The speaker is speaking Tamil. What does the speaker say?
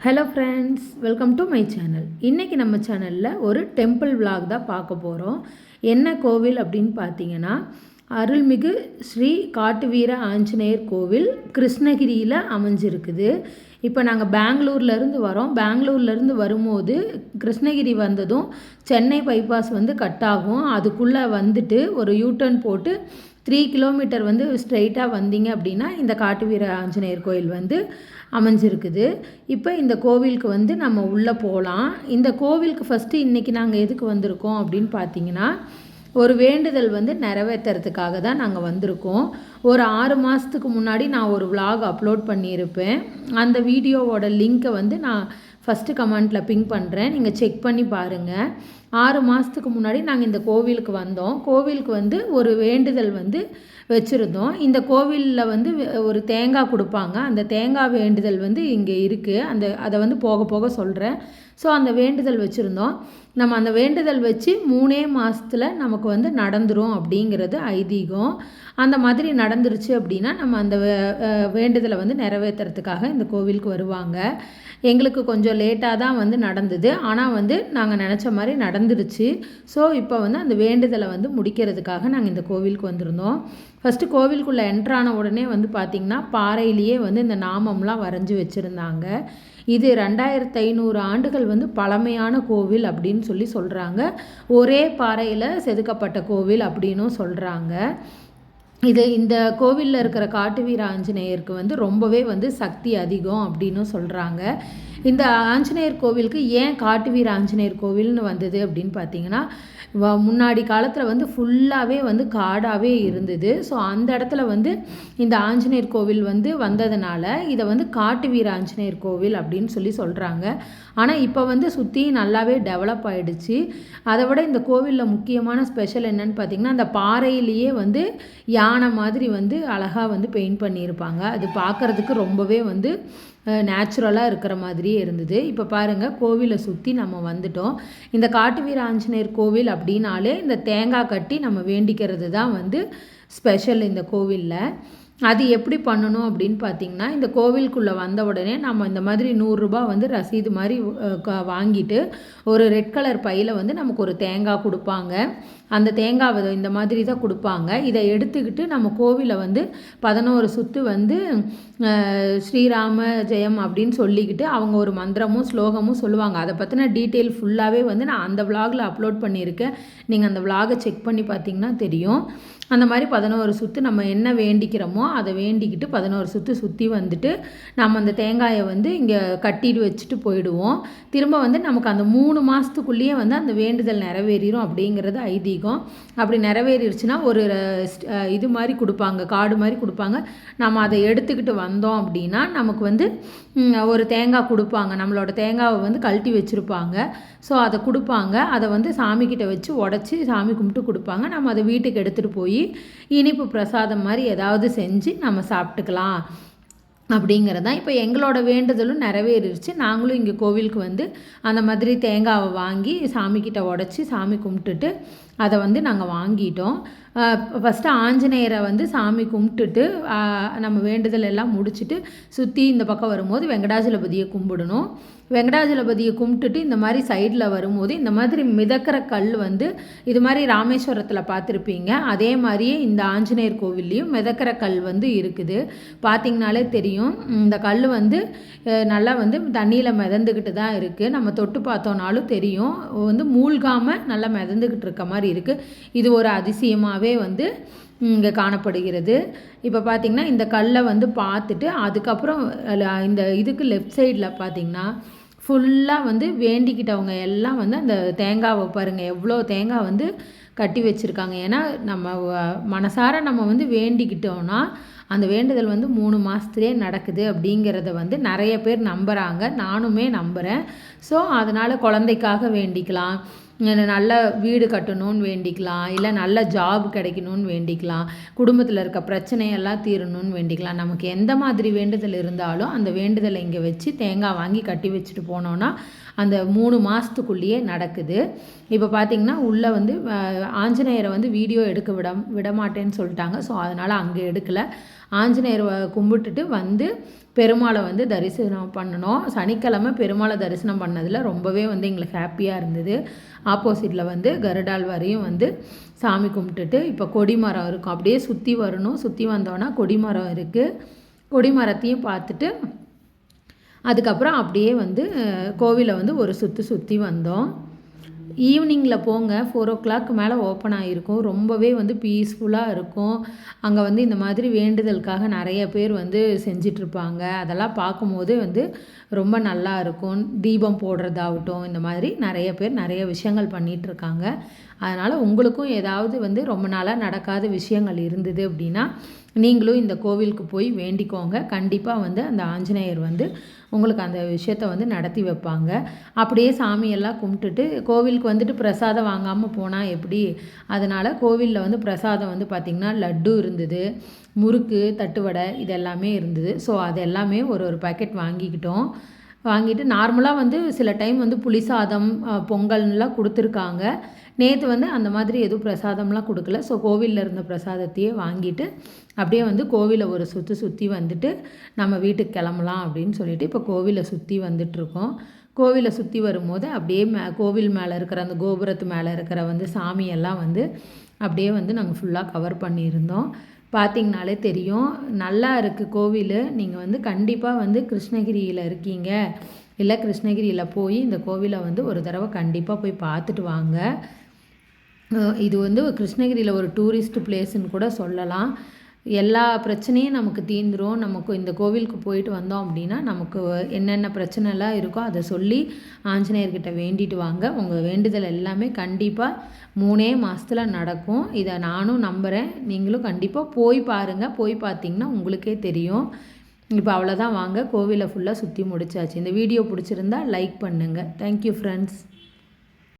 Hello friends welcome to my channel இன்றைக்கி நம்ம சேனலில் ஒரு டெம்பிள் vlog தான் பார்க்க போகிறோம் என்ன கோவில் அப்படின்னு பார்த்தீங்கன்னா அருள்மிகு ஸ்ரீ காட்டுவீர ஆஞ்சநேயர் கோவில் கிருஷ்ணகிரியில் அமைஞ்சிருக்குது. இப்போ நாங்கள் பெங்களூர்லேருந்து வரோம். பெங்களூர்லேருந்து வரும்போது கிருஷ்ணகிரி வந்ததும் சென்னை பைபாஸ் வந்து கட் ஆகும். அதுக்குள்ளே வந்துட்டு ஒரு யூட்டர்ன் போட்டு த்ரீ கிலோமீட்டர் வந்து ஸ்ட்ரெயிட்டாக வந்தீங்க அப்படின்னா இந்த காட்டுவீர ஆஞ்சநேயர் கோயில் வந்து அமைஞ்சிருக்குது. இப்போ இந்த கோவிலுக்கு வந்து நம்ம உள்ளே போகலாம் இந்த கோவிலுக்கு ஃபஸ்ட்டு இன்றைக்கி நாங்கள் எதுக்கு வந்திருக்கோம் அப்படின்னு பார்த்தீங்கன்னா ஒரு வேண்டுதல் வந்து நிறைவேற்றுறதுக்காக தான் நாங்கள் வந்திருக்கோம். ஒரு ஆறு மாதத்துக்கு முன்னாடி நான் ஒரு விலாக் அப்லோட் பண்ணியிருப்பேன். அந்த வீடியோவோட லிங்க்கை வந்து நான் ஃபஸ்ட்டு கமெண்ட்டில் பிங்க் பண்ணுறேன் நீங்கள் செக் பண்ணி பாருங்கள் ஆறு மாதத்துக்கு முன்னாடி நாங்கள் இந்த கோவிலுக்கு வந்தோம். கோவிலுக்கு வந்து ஒரு வேண்டுதல் வந்து வச்சுருந்தோம். இந்த கோவிலில் வந்து ஒரு தேங்காய் கொடுப்பாங்க. அந்த தேங்காய் வேண்டுதல் வந்து இங்கே இருக்குது அந்த அதை வந்து போக போக சொல்கிறேன் ஸோ அந்த வேண்டுதல் வச்சுருந்தோம். நம்ம அந்த வேண்டுதல் வச்சு மூணே மாதத்தில் நமக்கு வந்து நடந்துரும் அப்படிங்கிறது ஐதீகம். அந்த மாதிரி நடந்துருச்சு அப்படின்னா நம்ம அந்த வேண்டுதலை வந்து நிறைவேற்றுறதுக்காக இந்த கோவிலுக்கு வருவாங்க. எங்களுக்கு கொஞ்சம் லேட்டாக தான் வந்து நடந்தது. ஆனால் வந்து நாங்கள் நினச்ச மாதிரி நடந்துருச்சு ஸோ இப்போ வந்து அந்த வேண்டுதலை வந்து முடிக்கிறதுக்காக நாங்கள் இந்த கோவிலுக்கு வந்திருந்தோம். ஃபஸ்ட்டு கோவிலுக்குள்ளே என்ட்ரான உடனே வந்து பார்த்திங்கன்னா பாறையிலேயே வந்து இந்த நாமம்லாம் வரைஞ்சி வச்சுருந்தாங்க. இது ரெண்டாயிரத்து ஐநூறு ஆண்டுகள் வந்து பழமையான கோவில் அப்படின்னு சொல்லி சொல்கிறாங்க ஒரே பாறையில் செதுக்கப்பட்ட கோவில் அப்படின்னும் சொல்கிறாங்க இது இந்த கோவிலில் இருக்கிற காட்டு வீர ஆஞ்சநேயருக்கு வந்து ரொம்பவே வந்து சக்தி அதிகம் அப்படின்னு சொல்கிறாங்க இந்த ஆஞ்சநேயர் கோவிலுக்கு ஏன் காட்டு வீர ஆஞ்சநேயர் கோவில்னு வந்தது அப்படின்னு பார்த்தீங்கன்னா வ- முன்னாடி காலத்தில் வந்து ஃபுல்லாகவே வந்து காடாகவே இருந்தது. ஸோ அந்த இடத்துல வந்து இந்த ஆஞ்சநேயர் கோவில் வந்து வந்ததுனால இதை வந்து காட்டு வீர ஆஞ்சநேயர் கோவில் அப்படின்னு சொல்லி சொல்கிறாங்க ஆனால் இப்போ வந்து சுற்றி நல்லாவே டெவலப் ஆகிடுச்சு அதை விட இந்த கோவிலில் முக்கியமான ஸ்பெஷல் என்னன்னு பார்த்தீங்கன்னா அந்த பாறையிலேயே வந்து யானை மாதிரி வந்து அழகாக வந்து பெயிண்ட் பண்ணியிருப்பாங்க. அது பார்க்கறதுக்கு ரொம்பவே வந்து நேச்சுரலாக இருக்கிற மாதிரியே இருந்தது. இப்போ பாருங்கள் கோவிலை சுற்றி நம்ம வந்துட்டோம். இந்த காட்டு வீர ஆஞ்சநேயர் கோவில் அப்படின்னாலே இந்த தேங்காய் கட்டி நம்ம வேண்டிக்கிறது தான் வந்து ஸ்பெஷல் இந்த கோவிலில். அது எப்படி பண்ணணும் அப்படின்னு பார்த்தீங்கன்னா இந்த கோவிலுக்குள்ளே வந்த உடனே நம்ம இந்த மாதிரி நூறுரூபா வந்து ரசீது மாதிரி க- வாங்கிட்டு ஒரு ரெட் கலர் பையில் வந்து நமக்கு ஒரு தேங்காய் கொடுப்பாங்க. அந்த தேங்காவை இந்த மாதிரி தான் கொடுப்பாங்க. இதை எடுத்துக்கிட்டு நம்ம கோவிலை வந்து பதினோரு சுற்று வந்து ஸ்ரீராம ஜெயம் அப்படின்னு சொல்லிக்கிட்டு அவங்க ஒரு மந்திரமும் ஸ்லோகமும் சொல்லுவாங்க. அதை பற்றின டீட்டெயில் ஃபுல்லாகவே வந்து நான் அந்த விலாகில் அப்லோட் பண்ணியிருக்கேன். நீங்கள் அந்த விலாகை செக் பண்ணி பார்த்தீங்கன்னா தெரியும். அந்த மாதிரி பதினோரு சுற்று நம்ம என்ன வேண்டிக்கிறோமோ அதை வேண்டிக்கிட்டு பதினோரு சுற்று சுற்றி வந்துட்டு நம்ம அந்த தேங்காயை வந்து இங்கே கட்டிட்டு வச்சுட்டு போயிடுவோம். திரும்ப வந்து நமக்கு அந்த மூணு மாதத்துக்குள்ளேயே வந்து அந்த வேண்டுதல் நிறைவேறிடும் அப்படிங்கிறது ஐதீகம். அப்படி நிறைவேறிடுச்சுன்னா ஒரு இது மாதிரி கொடுப்பாங்க காடு மாதிரி கொடுப்பாங்க. நம்ம அதை எடுத்துக்கிட்டு வந்தோம் அப்படின்னா நமக்கு வந்து ஒரு தேங்காய் கொடுப்பாங்க. நம்மளோட தேங்காவை வந்து கழட்டி வச்சுருப்பாங்க. ஸோ அதை கொடுப்பாங்க. அதை வந்து சாமிக்கிட்ட வச்சு உடச்சி சாமி கும்பிட்டு கொடுப்பாங்க. நம்ம அதை வீட்டுக்கு எடுத்துகிட்டு போய் இனிப்பு பிரசாதம் மாதிரி ஏதாவது செஞ்சு நம்ம சாப்பிட்டுக்கலாம் அப்படிங்கிறது தான் இப்போ எங்களோட வேண்டுதலும் நிறைவேறிடுச்சு நாங்களும் இங்கே கோவிலுக்கு வந்து அந்த மாதிரி தேங்காவை வாங்கி சாமிக்கிட்ட உடச்சி சாமி கும்பிட்டுட்டு அதை வந்து நாங்கள் வாங்கிட்டோம். ஃபஸ்ட்டு ஆஞ்சநேயரை வந்து சாமி கும்பிட்டுட்டு நம்ம வேண்டுதல் எல்லாம் முடிச்சுட்டு சுற்றி இந்த பக்கம் வரும்போது வெங்கடாஜலபதியை கும்பிடணும். வெங்கடாஜலபதியை கும்பிட்டுட்டு இந்த மாதிரி சைடில் வரும்போது இந்த மாதிரி மிதக்கிற கல் வந்து இது மாதிரி ராமேஸ்வரத்தில் பார்த்துருப்பீங்க. அதே மாதிரியே இந்த ஆஞ்சநேயர் கோவில்லையும் மிதக்கிற கல் வந்து இருக்குது. பார்த்திங்கனாலே தெரியும். இந்த கல் வந்து நல்லா வந்து தண்ணியில் மிதந்துக்கிட்டு தான் இருக்குது நம்ம தொட்டு பார்த்தோன்னாலும் தெரியும். வந்து மூழ்காமல் நல்லா மிதந்துக்கிட்டு இருக்க மாதிரி இருக்குது இது ஒரு அதிசயமாகவே வந்து இங்கே காணப்படுகிறது. இப்போ பார்த்திங்கன்னா இந்த கல்லை வந்து பார்த்துட்டு அதுக்கப்புறம் இந்த இதுக்கு லெஃப்ட் சைடில் பார்த்தீங்கன்னா ஃபுல்லாக வந்து வேண்டிக்கிட்டவங்க எல்லாம் வந்து அந்த தேங்காவை பாருங்கள் எவ்வளோ தேங்காய் வந்து கட்டி வச்சுருக்காங்க. ஏன்னா நம்ம மனசார நம்ம வந்து வேண்டிக்கிட்டோம்னா அந்த வேண்டுதல் வந்து மூணு மாதத்துலேயே நடக்குது அப்படிங்கிறத வந்து நிறைய பேர் நம்புகிறாங்க நானுமே நம்புகிறேன் ஸோ அதனால் குழந்தைக்காக வேண்டிக்கலாம். நல்ல வீடு கட்டணும்னு வேண்டிக்கலாம் இல்லை நல்ல ஜாப் கிடைக்கணும்னு வேண்டிக்கலாம் குடும்பத்தில் இருக்க பிரச்சனையெல்லாம் தீரணும்னு வேண்டிக்கலாம். நமக்கு எந்த மாதிரி வேண்டுதல் இருந்தாலும் அந்த வேண்டுதலை இங்கே வச்சு தேங்காய் வாங்கி கட்டி வச்சுட்டு போனோன்னா அந்த மூணு மாதத்துக்குள்ளேயே நடக்குது. இப்போ பார்த்தீங்கன்னா உள்ளே வந்து ஆஞ்சநேயரை வந்து வீடியோ எடுக்க விட விடமாட்டேன்னு சொல்லிட்டாங்க. ஸோ அதனால் அங்கே எடுக்கலை. ஆஞ்சநேயரை கும்பிட்டுட்டு வந்து பெருமாளை வந்து தரிசனம் பண்ணணும். சனிக்கிழமை பெருமாளை தரிசனம் பண்ணதில் ரொம்பவே வந்து எங்களுக்கு ஹாப்பியாக இருந்தது. ஆப்போசிட்டில் வந்து கருடால் வரையும் வந்து சாமி கும்பிட்டுட்டு இப்போ கொடிமரம் இருக்கும். அப்படியே சுற்றி வரணும். சுற்றி வந்தோன்னா கொடிமரம் இருக்குது கொடிமரத்தையும் பார்த்துட்டு அதுக்கப்புறம் அப்படியே வந்து கோவிலை வந்து ஒரு சுற்றி சுற்றி வந்தோம். ஈவினிங்கில் போங்க ஃபோர் ஓ கிளாக் மேலே ஓப்பன் ஆகிருக்கும் ரொம்பவே வந்து பீஸ்ஃபுல்லாக இருக்கும். அங்கே வந்து இந்த மாதிரி வேண்டுதலுக்காக நிறைய பேர் வந்து செஞ்சிட்ருப்பாங்க. அதெல்லாம் பார்க்கும்போது வந்து ரொம்ப நல்லா இருக்கும். தீபம் போடுறதாகட்டும் இந்த மாதிரி நிறைய பேர் நிறைய விஷயங்கள் பண்ணிகிட்ருக்காங்க அதனால் உங்களுக்கும் ஏதாவது வந்து ரொம்ப நாளாக நடக்காத விஷயங்கள் இருந்தது அப்படின்னா நீங்களும் இந்த கோவிலுக்கு போய் வேண்டிக்கோங்க. கண்டிப்பாக வந்து அந்த ஆஞ்சநேயர் வந்து உங்களுக்கு அந்த விஷயத்த வந்து நடத்தி வைப்பாங்க. அப்படியே சாமியெல்லாம் கும்பிட்டுட்டு கோவிலுக்கு வந்துட்டு பிரசாதம் வாங்காமல் போனால் எப்படி? அதனால் கோவிலில் வந்து பிரசாதம் வந்து பார்த்திங்கன்னா லட்டு இருந்தது முறுக்கு தட்டுவடை இது எல்லாமே இருந்தது. ஸோ அது எல்லாமே ஒரு ஒரு பேக்கெட் வாங்கிக்கிட்டோம். வாங்கிட்டு நார்மலாக வந்து சில டைம் வந்து புளி சாதம் பொங்கல்லாம் கொடுத்துருக்காங்க. நேற்று வந்து அந்த மாதிரி எதுவும் பிரசாதம்லாம் கொடுக்கல. ஸோ கோவிலில் இருந்த பிரசாதத்தையே வாங்கிட்டு அப்படியே வந்து கோவிலை ஒரு சுற்றி சுற்றி வந்துட்டு நம்ம வீட்டுக்கு கிளம்பலாம் அப்படின்னு சொல்லிட்டு இப்போ கோவிலை சுற்றி வந்துட்டுருக்கோம். கோவிலை சுற்றி வரும்போது அப்படியே மே கோவில் மேலே இருக்கிற அந்த கோபுரத்து மேலே இருக்கிற வந்து சாமியெல்லாம் வந்து அப்படியே வந்து நாங்கள் ஃபுல்லாக கவர் பண்ணியிருந்தோம். பார்த்திங்கனாலே தெரியும் நல்லா இருக்குது கோவில். நீங்கள் வந்து கண்டிப்பாக வந்து கிருஷ்ணகிரியில் இருக்கீங்க. இல்லை கிருஷ்ணகிரியில் போய் இந்த கோவிலை வந்து ஒரு தடவை கண்டிப்பாக போய் பார்த்துட்டு வாங்க. இது வந்து கிருஷ்ணகிரியில் ஒரு டூரிஸ்ட் பிளேஸ்ன்னு கூட சொல்லலாம். எல்லா பிரச்சனையும் நமக்கு தீந்துரும். நமக்கு இந்த கோவிலுக்கு போயிட்டு வந்தோம் அப்படின்னா நமக்கு என்னென்ன பிரச்சனைலாம் இருக்கோ அதை சொல்லி ஆஞ்சநேயர்கிட்ட வேண்டிட்டு வாங்க. உங்கள் வேண்டுதல் எல்லாமே கண்டிப்பாக மூணே மாதத்தில் நடக்கும். இதை நானும் நம்புகிறேன் நீங்களும் கண்டிப்பாக போய் பாருங்கள் போய் பார்த்தீங்கன்னா உங்களுக்கே தெரியும். இப்போ அவ்வளோதான் வாங்க. கோவிலை ஃபுல்லாக சுற்றி முடிச்சாச்சு. இந்த வீடியோ பிடிச்சிருந்தா லைக் பண்ணுங்கள் தேங்க்யூ ஃப்ரெண்ட்ஸ்